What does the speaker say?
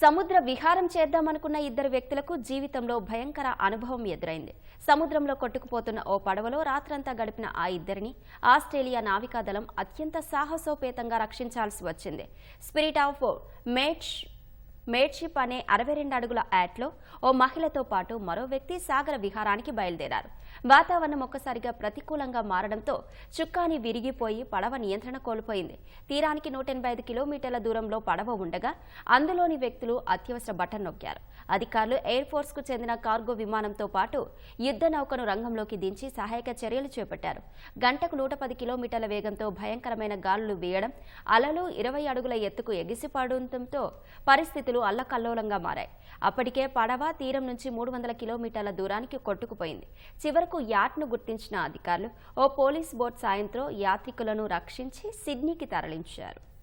సముద్ర విహారం చేద్దామనుకున్న ఇద్దరు వ్యక్తులకు జీవితంలో భయంకర అనుభవం ఎదురైంది. సముద్రంలో కొట్టుకుపోతున్న ఓ పడవలో రాత్రంతా గడిపిన ఆ ఇద్దరిని ఆస్ట్రేలియా నావికాదళం అత్యంత సాహసోపేతంగా రక్షించాల్సి వచ్చింది. స్పిరిట్ ఆఫ్ మేట్స్ మేడ్షిప్ అనే అరవై రెండు అడుగుల యాట్లో ఓ మహిళతో పాటు మరో వ్యక్తి సాగర విహారానికి బయలుదేరారు. వాతావరణం ఒక్కసారిగా ప్రతికూలంగా మారడంతో చుక్కాని విరిగిపోయి పడవ నియంత్రణ కోల్పోయింది. తీరానికి నూట ఎనభై ఐదు కిలోమీటర్ల దూరంలో పడవ ఉండగా అందులోని వ్యక్తులు అత్యవసర బటన్ నొక్కారు. అధికారులు ఎయిర్ ఫోర్స్కు చెందిన కార్గో విమానంతో పాటు యుద్ధ నౌకను రంగంలోకి దించి సహాయక చర్యలు చేపట్టారు. గంటకు నూట పది కిలోమీటర్ల వేగంతో భయంకరమైన గాలులు వీయడం అలలు ఇరవై అడుగుల ఎత్తుకు ఎగిసిపడటంతో పరిస్థితులు అల్లకల్లోలంగా మారాయి. అప్పటికే పడవ తీరం నుంచి మూడు వందల కిలోమీటర్ల దూరానికి కొట్టుకుపోయింది. చివరకు యాట్ను గుర్తించిన అధికారులు ఓ పోలీస్ బోట్ సాయంత్రం యాత్రికులను రక్షించి సిడ్నీకి తరలించారు.